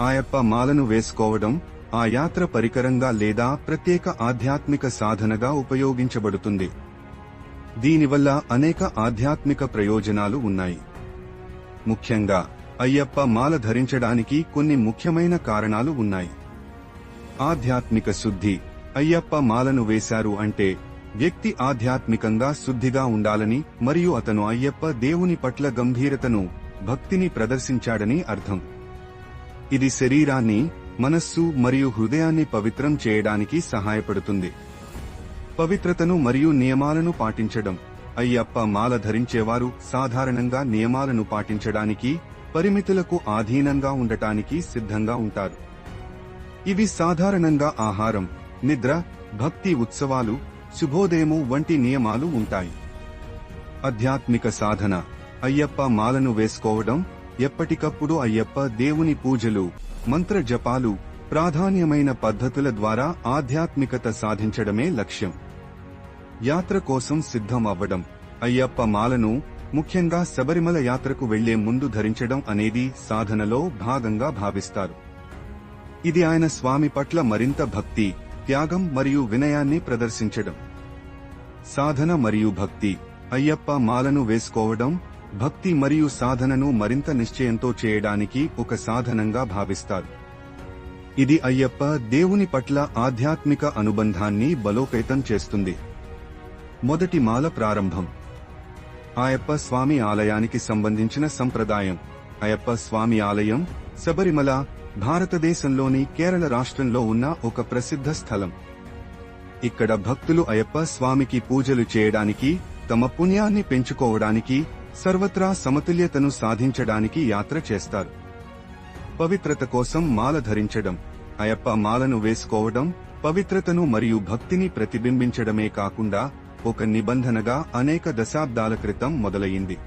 ఆయప్ప మాలను వేసుకోవడం ఆ యాత్ర పరికరంగా లేదా ప్రత్యేక ఆధ్యాత్మిక సాధనగా ఉపయోగించబడుతుంది. దీనివల్ల అనేక ఆధ్యాత్మిక ప్రయోజనాలు ఉన్నాయి. ముఖ్యంగా అయ్యప్ప మాల ధరించడానికి కొన్ని ముఖ్యమైన కారణాలు ఉన్నాయి. ఆధ్యాత్మిక శుద్ధి. అయ్యప్ప మాలను వేశారు అంటే వ్యక్తి ఆధ్యాత్మికంగా శుద్ధిగా ఉండాలని మరియు అతను అయ్యప్ప దేవుని పట్ల గంభీరతను భక్తిని ప్రదర్శించాడని అర్థం. ఇది శరీరాన్ని మనస్సు మరియు హృదయాన్ని పవిత్రం చేయడానికి సహాయపడుతుంది. పవిత్రతను మరియు నియమాలను పాటించడం. అయ్యప్ప మాల ధరించేవారు సాధారణంగా నియమాలను పాటించడానికి పరిమితులకు ఆధీనంగా ఉండటానికి సిద్ధంగా ఉంటారు. ఇవి సాధారణంగా ఆహారం నిద్ర భక్తి ఉత్సవాలు శుభోదయము వంటి నియమాలు ఉంటాయి. ఆధ్యాత్మిక సాధన. అయ్యప్ప మాలను వేసుకోవడం ఎప్పటికప్పుడు అయ్యప్ప దేవుని పూజలు మంత్ర జపాలు ప్రాధాన్యమైన పద్ధతుల ద్వారా ఆధ్యాత్మికత సాధించడమే లక్ష్యం. యాత్ర కోసం సిద్ధం అవ్వడం అయ్యప్ప మాలను ముఖ్యంగా శబరిమల యాత్రకు వెళ్ళే ముందు ధరించడం అనేది సాధనలో భాగంగా భావిస్తారు. ఇది ఆయన స్వామి పట్ల మరింత భక్తి త్యాగం మరియు వినయాన్ని ప్రదర్శించడం. సాధన మరియు భక్తి అయ్యప్ప మాలను వేసుకోవడం భక్తి మరియు సాధనను మరింత నిశ్చయంతో చేయడానికి ఒక సాధనంగా భావిస్తారు. ఇది అయ్యప్ప దేవుని పట్ల ఆధ్యాత్మిక అనుబంధాన్ని బలోపేతం చేస్తుంది. మొదటి మాల ప్రారంభం. ఆయప్ప స్వామి ఆలయానికి సంబంధించిన సంప్రదాయం. అయ్యప్ప స్వామి ఆలయం శబరిమల భారతదేశంలోని కేరళ రాష్ట్రంలో ఉన్న ఒక ప్రసిద్ధ స్థలం. ఇక్కడ భక్తులు అయ్యప్ప స్వామికి పూజలు చేయడానికి తమ పుణ్యాన్ని పెంచుకోవడానికి సర్వత్రా సమతుల్యతను సాధించడానికి యాత్ర చేస్తారు. పవిత్రత కోసం మాల ధరించడం అయప్ప మాలను వేసుకోవడం పవిత్రతను మరియు భక్తిని ప్రతిబింబించడమే కాకుండా ఒక నిబంధనగా అనేక దశాబ్దాల క్రితం మొదలయింది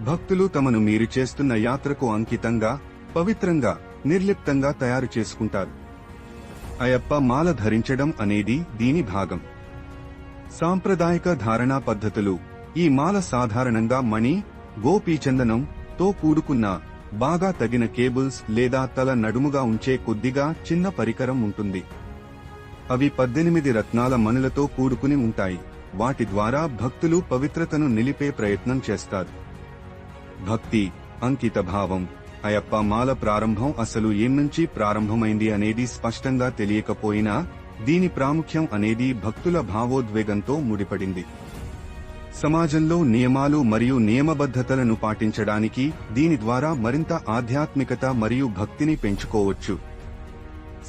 భక్తులు తమను మీరు చేస్తున్న యాత్రకు అంకితంగా పవిత్రంగా నిర్లిప్తంగా తయారు చేసుకుంటారు. అయప్ప మాల ధరించడం అనేది దీని భాగం. సాంప్రదాయక ధారణా పద్ధతులు ఈ మాల సాధారణంగా మణి గోపీచందనం తో కూడుకున్న బాగా తగిన కేబుల్స్ లేదా తల నడుముగా ఉంచే కొద్దిగా చిన్న పరికరం ఉంటుంది. అవి పద్దెనిమిది రత్నాల మణులతో కూడుకుని ఉంటాయి. వాటి ద్వారా భక్తులు పవిత్రతను నిలిపే ప్రయత్నం చేస్తారు. భక్తి అంకిత భావం అయప్ప మాల ప్రారంభం అసలు ఏం నుంచి ప్రారంభమైంది అనేది స్పష్టంగా తెలియకపోయినా దీని ప్రాముఖ్యం అనేది భక్తుల భావోద్వేగంతో ముడిపడింది. సమాజంలో నియమాలు మరియు నియమబద్ధతలను పాటించడానికి దీని ద్వారా మరింత ఆధ్యాత్మికత మరియు భక్తిని పెంచుకోవచ్చు.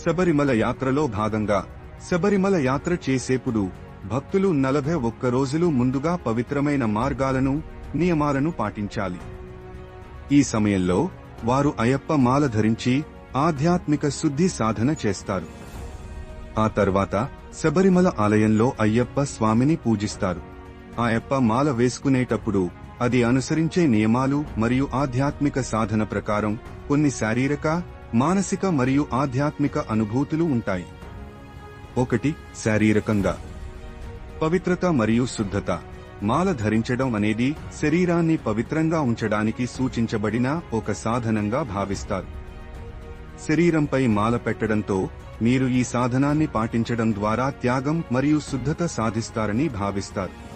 శబరిమల యాత్రలో భాగంగా శబరిమల యాత్ర చేసేప్పుడు భక్తులు నలభై ఒక్క రోజులు ముందుగా పవిత్రమైన మార్గాలను నియమాలను పాటించాలి. ఈ సమయంలో వారు అయ్యప్ప మాల ధరించి ఆధ్యాత్మిక శుద్ధి సాధన చేస్తారు. ఆ తర్వాత శబరిమల ఆలయంలో అయ్యప్ప స్వామిని పూజిస్తారు. ఆయప్ప మాల వేసుకునేటప్పుడు అది అనుసరించే నియమాలు మరియు ఆధ్యాత్మిక సాధన ప్రకారం కొన్ని శారీరక మానసిక మరియు ఆధ్యాత్మిక అనుభూతులు ఉంటాయి. ఒకటి శారీరకంగా. పవిత్రత మరియు శుద్ధత. మాల ధరించడం అనేది శరీరాన్ని పవిత్రంగా ఉంచడానికి సూచించబడిన ఒక సాధనంగా భావిస్తారు. శరీరంపై మాల పెట్టడంతో మీరు ఈ సాధనాన్ని పాటించడం ద్వారా త్యాగం మరియు శుద్ధత సాధిస్తారని భావిస్తారు.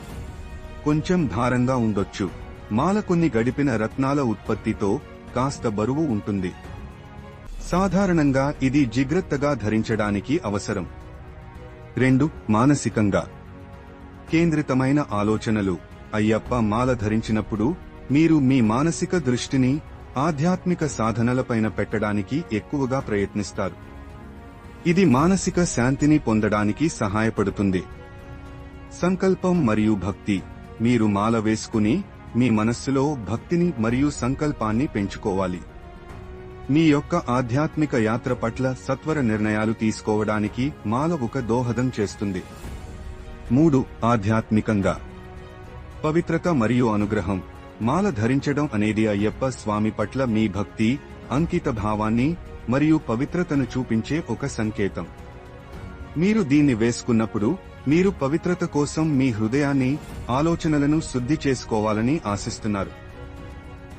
కొంచెం భారంగా ఉండొచ్చు. మాల కొన్ని గడిపిన రత్నాల ఉత్పత్తితో కాస్త బరువు ఉంటుంది. సాధారణంగా ఇది జిగ్రత్తగా ధరించడానికి అవసరం. రెండు మానసికంగా. కేంద్రితమైన ఆలోచనలు. అయ్యప్ప మాల ధరించినప్పుడు మీరు మీ మానసిక దృష్టిని ఆధ్యాత్మిక సాధనలపైన పెట్టడానికి ఎక్కువగా ప్రయత్నిస్తారు. ఇది మానసిక శాంతిని పొందడానికి సహాయపడుతుంది. సంకల్పం మరియు భక్తి. మీరు మాల వేసుకుని మీ మనస్సులో భక్తిని మరియు సంకల్పాన్ని పెంచుకోవాలి. మీ యొక్క ఆధ్యాత్మిక యాత్ర పట్ల సత్వర నిర్ణయాలు తీసుకోవడానికి మాల ఒక దోహదం చేస్తుంది. మూడు ఆధ్యాత్మికంగా. పవిత్రత మరియు అనుగ్రహం. మాల ధరించడం అనేది అయ్యప్ప స్వామి పట్ల మీ భక్తి అంకిత భావాన్ని మరియు పవిత్రతను చూపించే ఒక సంకేతం. మీరు దీన్ని వేసుకున్నప్పుడు మీరు పవిత్రత కోసం మీ హృదయాన్ని ఆలోచనలను శుద్ధి చేసుకోవాలని ఆశిస్తున్నారు.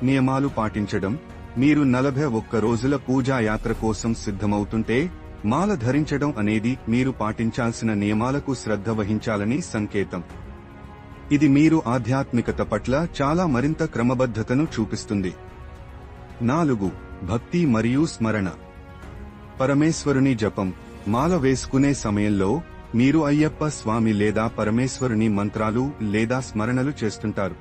నియమాలు పాటించడం మీరు నలభై ఒక్క రోజుల పూజా యాత్ర కోసం సిద్ధమవుతుంటే మాల ధరించడం అనేది మీరు పాటించాల్సిన నియమాలకు శ్రద్ధ వహించాలని సంకేతం. ఇది మీరు ఆధ్యాత్మికత పట్ల చాలా మరింత క్రమబద్ధతను చూపిస్తుంది. నాలుగు భక్తి మరియు స్మరణ. పరమేశ్వరుని జపం మాల వేసుకునే సమయంలో మీరు అయ్యప్ప స్వామి లేదా పరమేశ్వరుని మంత్రాలు లేదా స్మరణలు చేస్తుంటారు.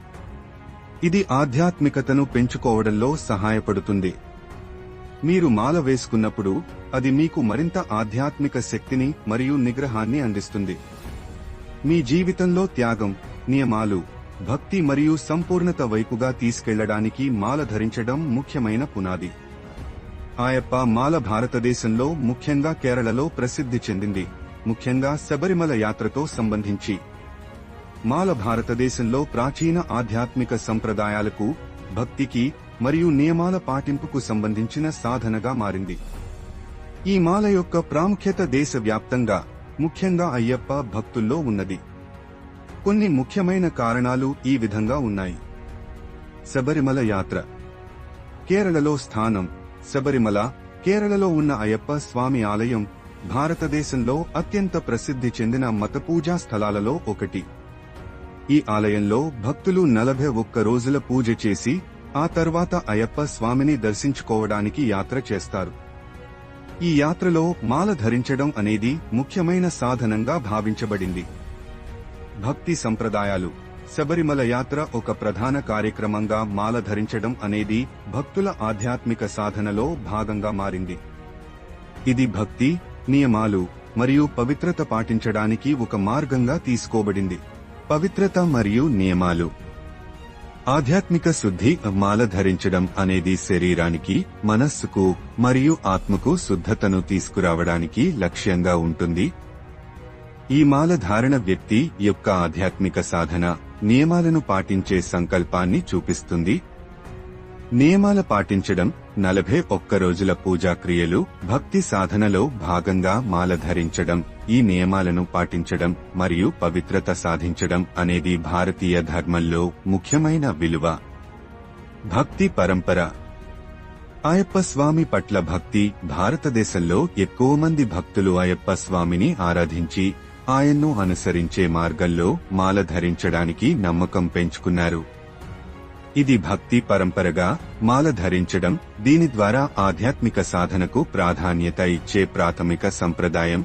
ఇది ఆధ్యాత్మికతను పెంచుకోవడంలో సహాయపడుతుంది. మీరు మాల వేసుకున్నప్పుడు అది మీకు మరింత ఆధ్యాత్మిక శక్తిని మరియు నిగ్రహాన్ని అందిస్తుంది. మీ జీవితంలో త్యాగం నియమాలు భక్తి మరియు సంపూర్ణత వైపుగా తీసుకెళ్ళడానికి మాల ధరించడం ముఖ్యమైన పునాది. ఆయప్ప మాల భారతదేశంలో ముఖ్యంగా కేరళలో ప్రసిద్ధి చెందింది. ముఖ్యంగా శబరిమల యాత్రతో సంబంధించి. మాల భారతదేశంలో ప్రాచీన ఆధ్యాత్మిక సంప్రదాయాలకు భక్తికి మరియు నియమాల పాటింపుకు సంబంధించిన సాధనగా మారింది. ఈ మాల యొక్క ప్రాముఖ్యత దేశవ్యాప్తంగా ముఖ్యంగా అయ్యప్ప భక్తుల్లో ఉన్నది. కొన్ని ముఖ్యమైన కారణాలు ఈ విధంగా ఉన్నాయి. శబరిమల యాత్ర. కేరళలో స్థానం. శబరిమల కేరళలో ఉన్న అయ్యప్ప స్వామి ఆలయం భారతదేశంలో అత్యంత ప్రసిద్ధి చెందిన మత పూజా స్థలాలలో ఒకటి. ఈ ఆలయంలో భక్తులు నలభై ఒక్క రోజుల పూజ చేసి ఆ తర్వాత అయ్యప్ప స్వామిని దర్శించుకోవడానికి యాత్ర చేస్తారు. ఈ యాత్రలో మాల ధరించడం అనేది ముఖ్యమైన సాధనంగా భావించబడింది. భక్తి సంప్రదాయాలు శబరిమల యాత్ర ఒక ప్రధాన కార్యక్రమంగా మాల ధరించడం అనేది భక్తుల ఆధ్యాత్మిక సాధనలో భాగంగా మారింది. ఇది భక్తి నియమాలు మరియు పవిత్రత పాటించడానికి ఒక మార్గంగా తీసుకోబడింది. పవిత్రత మరియు నియమాలు. ఆధ్యాత్మిక శుద్ధి మాల ధరించడం అనేది శరీరానికి మనస్సుకు మరియు ఆత్మకు శుద్ధతను తీసుకురావడానికి లక్ష్యంగా ఉంటుంది. ఈ మాల ధారణ వ్యక్తి యొక్క ఆధ్యాత్మిక సాధన నియమాలను పాటించే సంకల్పాన్ని చూపిస్తుంది. నియమాల పాటించడం నలభై ఒక్క రోజుల పూజా క్రియలు భక్తి సాధనలో భాగంగా మాల ధరించడం ఈ నియమాలను పాటించడం మరియు పవిత్రత సాధించడం అనేది భారతీయ ధర్మంలో ముఖ్యమైన విలువ. భక్తి పరంపర. అయ్యప్ప స్వామి పట్ల భక్తి భారతదేశంలో ఎక్కువ మంది భక్తులు అయ్యప్ప స్వామిని ఆరాధించి ఆయన్ను అనుసరించే మార్గంలో మాల ధరించడానికి నమ్మకం పెంచుకున్నారు. ఇది భక్తి పరంపరగా మాల ధరించడం దీని ద్వారా ఆధ్యాత్మిక సాధనకు ప్రాధాన్యత ఇచ్చే ప్రాథమిక సంప్రదాయం.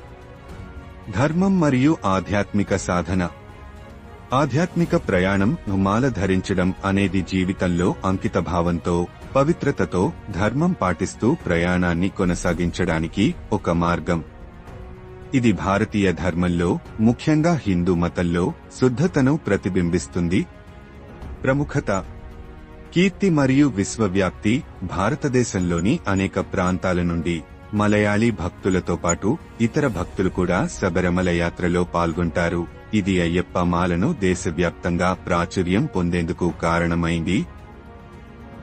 ధర్మం మరియు ఆధ్యాత్మిక సాధన. ఆధ్యాత్మిక ప్రయాణం మాల ధరించడం అనేది జీవితంలో అంకితభావంతో పవిత్రతతో ధర్మం పాటిస్తూ ప్రయాణాన్ని కొనసాగించడానికి ఒక మార్గం. ఇది భారతీయ ధర్మంలో ముఖ్యంగా హిందూ మతంలో శుద్ధతను ప్రతిబింబిస్తుంది. ప్రముఖత కీర్తి మరియు విశ్వవ్యాప్తి భారతదేశంలోని అనేక ప్రాంతాల నుండి మలయాళీ భక్తులతో పాటు ఇతర భక్తులు కూడా శబరిమల యాత్రలో పాల్గొంటారు. ఇది అయ్యప్ప మాలను దేశవ్యాప్తంగా ప్రాచుర్యం పొందేందుకు కారణమైంది.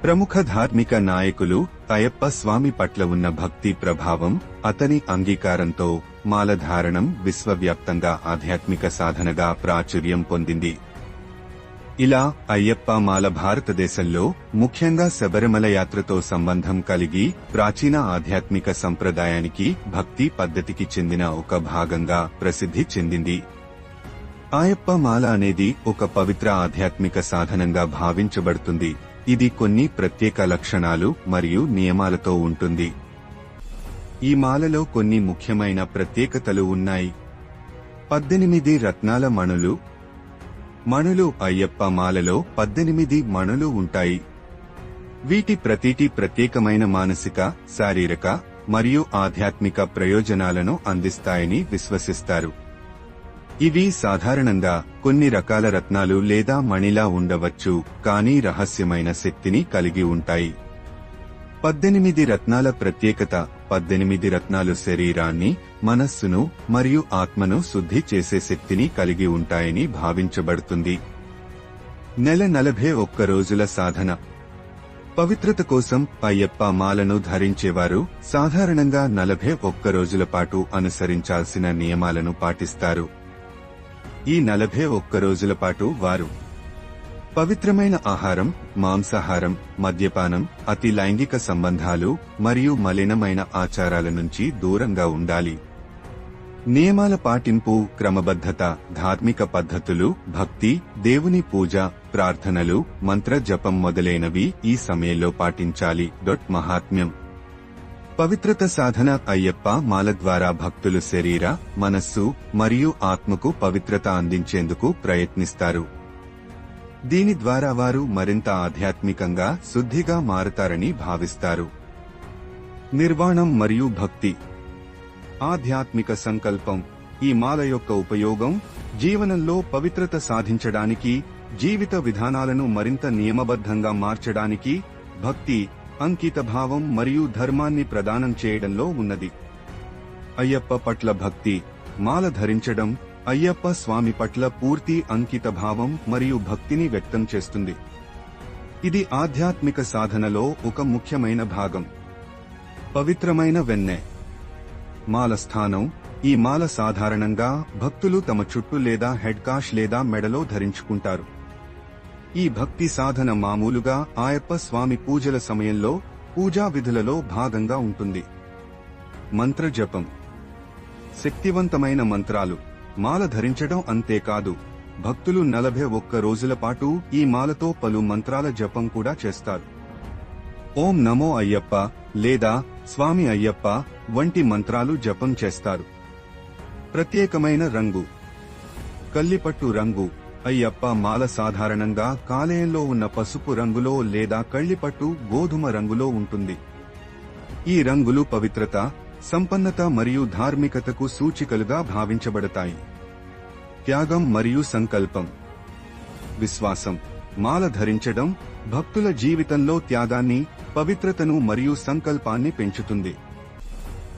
ప్రముఖ ధార్మిక నాయకులు అయ్యప్ప స్వామి పట్ల ఉన్న భక్తి ప్రభావం అతని అంగీకారంతో మాలధారణం విశ్వవ్యాప్తంగా ఆధ్యాత్మిక సాధనగా ప్రాచుర్యం పొందింది. ఇలా అయ్యప్ప మాల భారతదేశంలో ముఖ్యంగా శబరిమల యాత్రతో సంబంధం కలిగి ప్రాచీన ఆధ్యాత్మిక సంప్రదాయానికి భక్తి పద్ధతికి చెందిన ఒక భాగంగా ప్రసిద్ధి చెందింది. ఆయప్ప మాల అనేది ఒక పవిత్ర ఆధ్యాత్మిక సాధనంగా భావించబడుతుంది. ఇది కొన్ని ప్రత్యేక లక్షణాలు మరియు నియమాలతో ఉంటుంది. ఈ మాలలో కొన్ని ముఖ్యమైన ప్రత్యేకతలు ఉన్నాయి. పద్దెనిమిది రత్నాల మణులు మణులు అయ్యప్ప మాలలో పద్దెనిమిది మణులు ఉంటాయి. వీటి ప్రతిటి ప్రత్యేకమైన మానసిక శారీరక మరియు ఆధ్యాత్మిక ప్రయోజనాలను అందిస్తాయని విశ్వసిస్తారు. ఇవి సాధారణంగా కొన్ని రకాల రత్నాలు లేదా మణిలా ఉండవచ్చు కానీ రహస్యమైన శక్తిని కలిగి ఉంటాయి. పద్దెనిమిది రత్నాల ప్రత్యేకత పద్దెనిమిది రత్నాలు శరీరాన్ని మనస్సును మరియు ఆత్మను శుద్ధి చేసే శక్తిని కలిగి ఉంటాయని భావించబడుతుంది. నెల నలభై ఒక్క రోజుల సాధన. పవిత్రత కోసం అయ్యప్ప మాలను ధరించేవారు సాధారణంగా నలభై ఒక్క రోజుల పాటు అనుసరించాల్సిన నియమాలను పాటిస్తారు. ఈ నలభై ఒక్క రోజుల పాటు వారు పవిత్రమైన ఆహారం మాంసాహారం మద్యపానం అతి లైంగిక సంబంధాలు మరియు మలినమైన ఆచారాల నుంచి దూరంగా ఉండాలి. నియమాల పాటింపు క్రమబద్ధత ధార్మిక పద్ధతులు భక్తి దేవుని పూజ ప్రార్థనలు మంత్ర జపం మొదలైనవి ఈ సమయంలో పాటించాలి. డొట్ మహాత్మ్యం. పవిత్రత సాధన అయ్యప్ప మాల ద్వారా భక్తులు శరీర మనస్సు మరియు ఆత్మకు పవిత్రత అందించేందుకు ప్రయత్నిస్తారు. దీని ద్వారా వారు మరింత ఆధ్యాత్మికంగా శుద్ధిగా మారతారని భావిస్తారు. నిర్వాణం మరియు భక్తి. ఆధ్యాత్మిక సంకల్పం. ఈ మాల యొక్క ఉపయోగం జీవనంలో పవిత్రత సాధించడానికి జీవిత విధానాలను మరింత నియమబద్ధంగా మార్చడానికి భక్తి అంకితభావం మరియు ధర్మాన్ని ప్రదానం చేయడంలో ఉన్నది. అయ్యప్ప పట్ల భక్తి. మాల ధరించడం అయ్యప్ప స్వామి పట్ల పూర్తి అంకిత భావం మరియు భక్తిని వ్యక్తం చేస్తుంది. ఇది ఆధ్యాత్మిక సాధనలో ఒక ముఖ్యమైన భాగం. పవిత్రమైన వెన్నె. మాల స్థానం ఈ మాల సాధారణంగా భక్తులు తమ చుట్టూ లేదా హెడ్కాష్ లేదా మెడలో ధరించుకుంటారు. ఈ భక్తి సాధన మామూలుగా ఆయప్ప స్వామి పూజల సమయంలో పూజా విధులలో భాగంగా ఉంటుంది. మంత్ర జపం శక్తివంతమైన మంత్రాలు. మాల ధరించడం అంతేకాదు. భక్తులు నలభై ఒక్క రోజుల పాటు ఈ మాలతో పలు మంత్రాల జపం కూడా చేస్తారు. ఓం నమో అయ్యప్ప లేదా స్వామి అయ్యప్ప వంటి మంత్రాలు జపం చేస్తారు. ప్రత్యేకమైన రంగు. కల్లిపట్టు రంగు. అయ్యప్ప మాల సాధారణంగా కాలేయంలో ఉన్న పసుపు రంగులో లేదా కళ్ళిపట్టు గోధుమ రంగులో ఉంటుంది. ఈ రంగులు పవిత్రత సంపన్నత మరియు ధార్మికతకు సూచికలుగా భావించబడతాయి. త్యాగం మరియు సంకల్పం. విశ్వాసం. మాల ధరించడం భక్తుల జీవితంలో త్యాగాన్ని పవిత్రతను మరియు సంకల్పాన్ని పెంచుతుంది.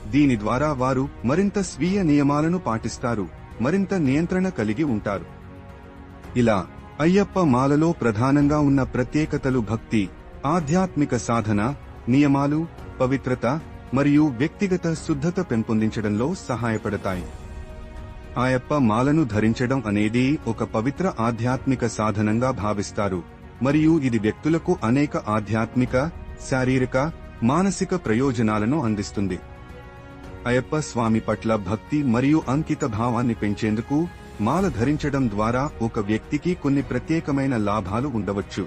దీని ద్వారా వారు మరింత స్వీయ నియమాలను పాటిస్తారు మరింత నియంత్రణ కలిగి ఉంటారు. ఇలా అయ్యప్ప మాలలో ప్రధానంగా ఉన్న ప్రత్యేకతలు భక్తి ఆధ్యాత్మిక సాధన నియమాలు పవిత్రత మరియు వ్యక్తిగత శుద్ధత పెంపొందించడంలో సహాయపడతాయి. ఆయప్ప మాలను ధరించడం అనేది ఒక పవిత్ర ఆధ్యాత్మిక సాధనంగా భావిస్తారు మరియు ఇది వ్యక్తులకు అనేక ఆధ్యాత్మిక శారీరక మానసిక ప్రయోజనాలను అందిస్తుంది. అయ్యప్ప స్వామి పట్ల భక్తి మరియు అంకిత భావాన్ని పెంచేందుకు మాల ధరించడం ద్వారా ఒక వ్యక్తికి కొన్ని ప్రత్యేకమైన లాభాలు ఉండవచ్చు.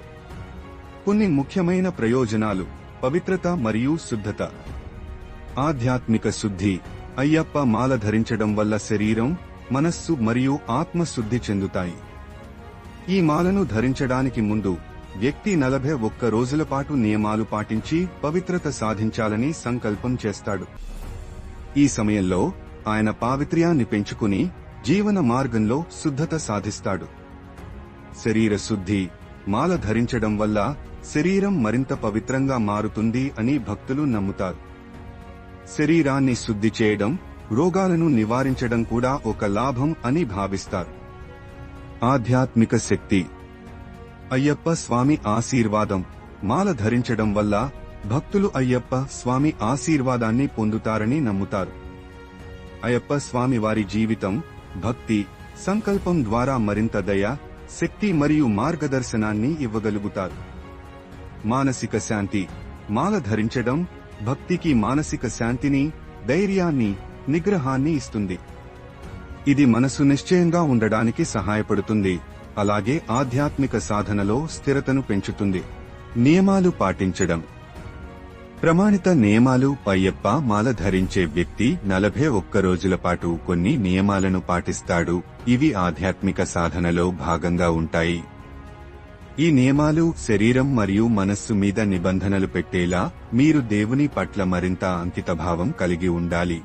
కొన్ని ముఖ్యమైన ప్రయోజనాలు పవిత్రత మరియు శుద్ధత. ఆధ్యాత్మిక శుద్ధి. అయ్యప్ప మాల ధరించడం వల్ల శరీరం మనస్సు మరియు ఆత్మ శుద్ధి చెందుతాయి. ఈ మాలను ధరించడానికి ముందు వ్యక్తి నలభై ఒక్క రోజుల పాటు నియమాలు పాటించి పవిత్రత సాధించాలని సంకల్పం చేస్తాడు. ఈ సమయంలో ఆయన పావిత్ర్యాన్ని పెంచుకుని జీవన మార్గంలో శుద్ధత సాధిస్తాడు. శరీర శుద్ధి మాల ధరించడం వల్ల శరీరం మరింత పవిత్రంగా మారుతుంది అని భక్తులు నమ్ముతారు. శరీరాన్ని శుద్ధి చేయడం రోగాలను నివారించడం కూడా ఒక లాభం అని భావిస్తారు. ఆధ్యాత్మిక శక్తి. అయ్యప్ప స్వామి ఆశీర్వాదం. మాల ధరించడం వల్ల భక్తులు అయ్యప్ప స్వామి ఆశీర్వాదాన్ని పొందుతారని నమ్ముతారు. అయ్యప్ప స్వామి వారి జీవితం భక్తి సంకల్పం ద్వారా మరింత దయ శక్తి మరియు మార్గదర్శనాన్ని ఇవ్వగలుగుతారు. మానసిక శాంతి. మాల ధరించడం భక్తికి మానసిక శాంతిని ధైర్యాన్ని నిగ్రహాన్ని ఇస్తుంది. ఇది మనసు నిశ్చయంగా ఉండడానికి సహాయపడుతుంది. అలాగే ఆధ్యాత్మిక సాధనలో స్థిరతను పెంచుతుంది. నియమాలు పాటించడం. ప్రమాణిత నియమాలు పయ్యప్ప మాల ధరించే వ్యక్తి నలభై ఒక్క రోజుల పాటు కొన్ని నియమాలను పాటిస్తాడు. ఇవి ఆధ్యాత్మిక సాధనలో భాగంగా ఉంటాయి. ఈ నియమాలు శరీరం మరియు మనస్సు మీద నిబంధనలు పెట్టేలా మీరు దేవుని పట్ల మరింత అంకితభావం కలిగి ఉండాలి.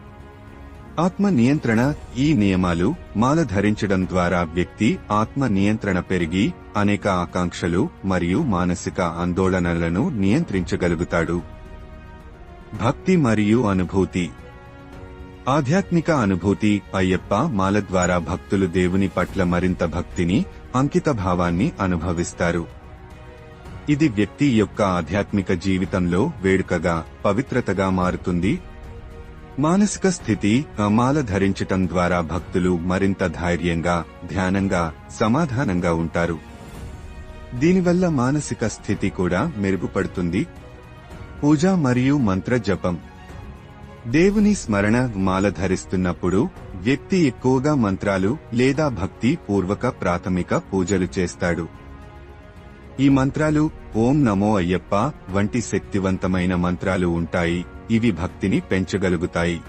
ఆత్మ నియంత్రణ ఈ నియమాలు మాల ధరించడం ద్వారా వ్యక్తి ఆత్మ నియంత్రణ పెరిగి అనేక ఆకాంక్షలు మరియు మానసిక ఆందోళనలను నియంత్రించగలుగుతాడు. భక్తి మరియు అనుభూతి. ఆధ్యాత్మిక అనుభూతి అయ్యప్ప మాల ద్వారా భక్తులు దేవుని పట్ల మరింత భక్తిని అంకిత భావాన్ని అనుభవిస్తారు. ఇది వ్యక్తి యొక్క ఆధ్యాత్మిక జీవితంలో వేడుకగా పవిత్రతగా మారుతుంది. మానసిక స్థితి మాల ధరించటం ద్వారా భక్తులు మరింత ధైర్యంగా ధ్యానంగా సమాధానంగా ఉంటారు. దీనివల్ల మానసిక స్థితి కూడా మెరుగుపడుతుంది. పూజ మరియు మంత్ర జపం. దేవుని స్మరణ మాల ధరిస్తున్నప్పుడు వ్యక్తి ఎక్కువగా మంత్రాలు లేదా భక్తి పూర్వక ప్రాథమిక పూజలు చేస్తాడు. ఈ మంత్రాలు ఓం నమో అయ్యప్ప వంటి శక్తివంతమైన మంత్రాలు ఉంటాయి. ఇవి భక్తిని పెంచగలుగుతాయి.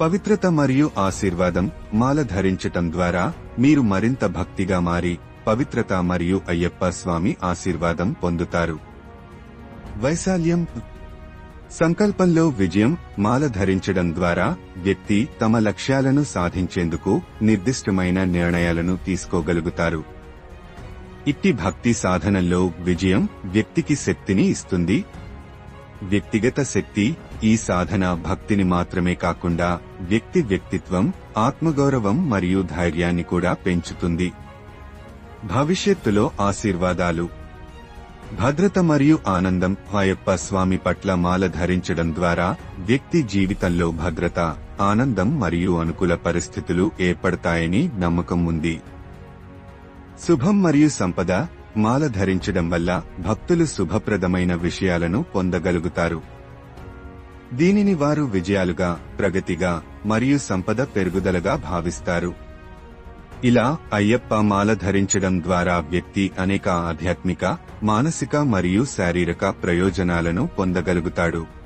పవిత్రత మరియు ఆశీర్వాదం మాల ధరించటం ద్వారా మీరు మరింత భక్తిగా మారి పవిత్రత మరియు అయ్యప్ప స్వామి ఆశీర్వాదం పొందుతారు. వైశాల్యం సంకల్పంలో విజయం మాల ధరించడం ద్వారా వ్యక్తి తమ లక్ష్యాలను సాధించేందుకు నిర్దిష్టమైన నిర్ణయాలను తీసుకోగలుగుతారు. ఇట్టి భక్తి సాధనలో విజయం వ్యక్తికి శక్తిని ఇస్తుంది. వ్యక్తిగత శక్తి ఈ సాధన భక్తిని మాత్రమే కాకుండా వ్యక్తి వ్యక్తిత్వం ఆత్మగౌరవం మరియు ధైర్యాన్ని కూడా పెంచుతుంది. భవిష్యత్తులో ఆశీర్వాదాలు భద్రత మరియు ఆనందం అయ్యప్ప స్వామి పట్ల మాల ధరించడం ద్వారా వ్యక్తి జీవితంలో భద్రత ఆనందం మరియు అనుకూల పరిస్థితులు ఏర్పడతాయని నమ్మకం ఉంది. శుభం మరియు సంపద మాల ధరించడం వల్ల భక్తులు శుభప్రదమైన విషయాలను పొందగలుగుతారు. దీనిని వారు విజయాలుగా ప్రగతిగా మరియు సంపద పెరుగుదలగా భావిస్తారు. ఇలా అయ్యప్ప మాల ధరించడం ద్వారా వ్యక్తి అనేక ఆధ్యాత్మిక మానసిక మరియు శారీరక ప్రయోజనాలను పొందగలుగుతాడు.